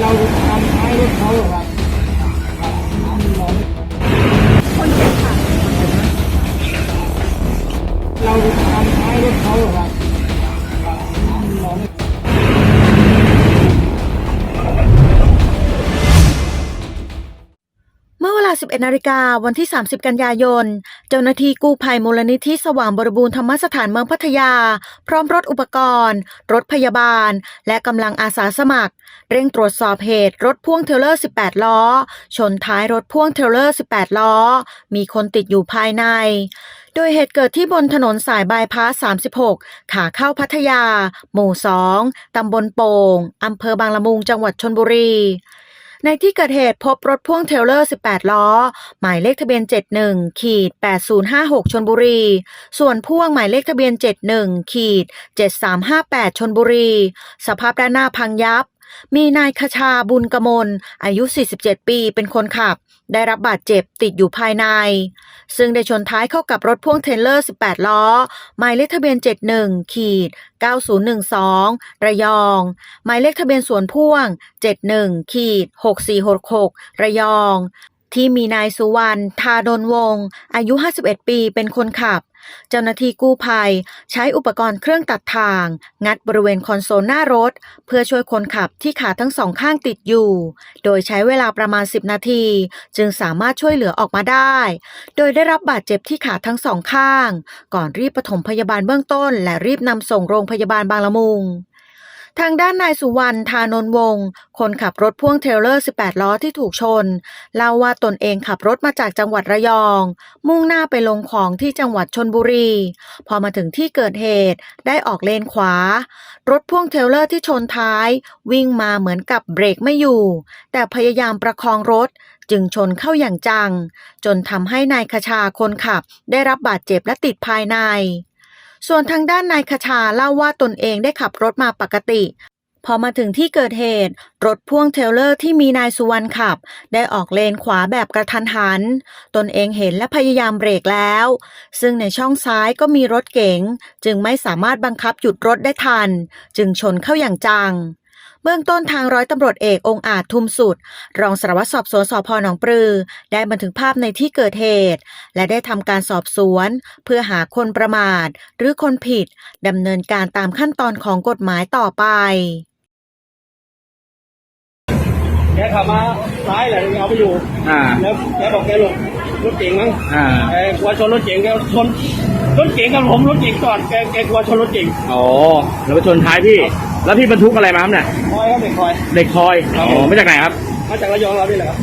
เราทำท้ายรถเขาหรอครับคนเจ็บค่ะเราทำท้ายรถเขาหรอครับ 11นาฬิกาวันที่ 30 กันยายน เจ้าหน้าที่กู้ภัยมูลนิธิสว่างบริบูรณ์ธรรมสถานเมืองพัทยา พร้อมรถอุปกรณ์ รถพยาบาล และกำลังอาสาสมัคร เร่งตรวจสอบเหตุรถพ่วงเทเลอร์ 18 ล้อ ชนท้ายรถพ่วงเทเลอร์ 18 ล้อ มีคนติดอยู่ภายในโดยเหตุเกิดที่บนถนนสายบายพาส 36 ขาเข้าพัทยา หมู่ 2 ตำบลโป่ง อำเภอบางละมุง จังหวัดชนบุรี ในที่เกิดเหตุพบรถพ่วงเทลเลอร์ 18 ล้อ หมายเลขทะเบียน 71 ขีด 8056 ชนบุรี ส่วนพ่วงหมายเลขทะเบียน 71 ขีด 7358 ชนบุรี สภาพด้านหน้าพังยับ มีนายคชาบุญกมล อายุ 47 ปีเป็นคนขับ ได้รับบาดเจ็บติดอยู่ภายใน ซึ่งได้ชนท้ายเข้ากับรถพ่วงเทรลเลอร์ 18 ล้อ หมายเลขทะเบียน 71 ขีด 9012 ระยอง หมายเลขทะเบียนสวนพ่วง 71 ขีด 6466 ระยอง ที่มีนายสุวรรณทาดนวง อายุ 51 ปีเป็นคนขับ เจ้าหน้าที่กู้ภัย ใช้อุปกรณ์เครื่องตัดทาง งัดบริเวณคอนโซลหน้ารถ เพื่อช่วยคนขับที่ขาทั้งสองข้างติดอยู่ โดยใช้เวลาประมาณ 10 นาที จึงสามารถช่วยเหลือออกมาได้ โดยได้รับบาดเจ็บที่ขาทั้งสองข้าง ก่อนรีบปฐมพยาบาลเบื้องต้น และรีบนำส่งโรงพยาบาลบางละมุง ทางด้านนายสุวรรณทานนทวงศ์คนขับรถพ่วงเทรลเลอร์ 18 ล้อที่ถูกชน เล่าว่าตนเองขับรถมาจากจังหวัดระยอง มุ่งหน้าไปลงของที่จังหวัดชนบุรี พอมาถึงที่เกิดเหตุได้ออกเลนขวา รถพ่วงเทรลเลอร์ที่ชนท้าย วิ่งมาเหมือนกับเบรกไม่อยู่ แต่พยายามประคองรถจึงชนเข้าอย่างจัง จนทำให้นายคชาคนขับ ได้รับบาดเจ็บและติดภายใน ส่วนทางด้านนายคชาเล่าว่าตนเองได้ขับรถมาปกติ พอมาถึงที่เกิดเหตุ รถพ่วงเทเลอร์ที่มีนายสุวรรณขับ ได้ออกเลนขวาแบบกระทันหัน ตนเองเห็นและพยายามเบรกแล้ว ซึ่งในช่องซ้ายก็มีรถเก๋ง จึงไม่สามารถบังคับหยุดรถได้ทัน จึงชนเข้าอย่างจัง เบื้องต้นทางร้อยตำรวจเอกองค์อาจทุมสุด รองสารวัตรสอบสวนสพหนองปลือ ได้บันทึกภาพในที่เกิดเหตุ และได้ทำการสอบสวน เพื่อหาคนประมาท หรือคนผิดดำเนินการตามขั้นตอนของกฎหมายต่อไปแกขับมาซ้ายแหละเอาไปอยู่อ่าแล้วแกบอกแกหลบรถเก๋งมั้งอ่าแกกลัวชนรถเก๋งแกชนรถเก๋งกับผมรถเก๋งก่อนแกแกกลัวชนรถเก๋งอ๋อแล้วไปชนท้ายพี่ แล้วพี่บรรทุกอะไรมาครับเนี่ยคอยครับเด็กคอย เด็กคอย อ๋อ มาจากไหนครับ มาจากระยองเรานี่แหละครับ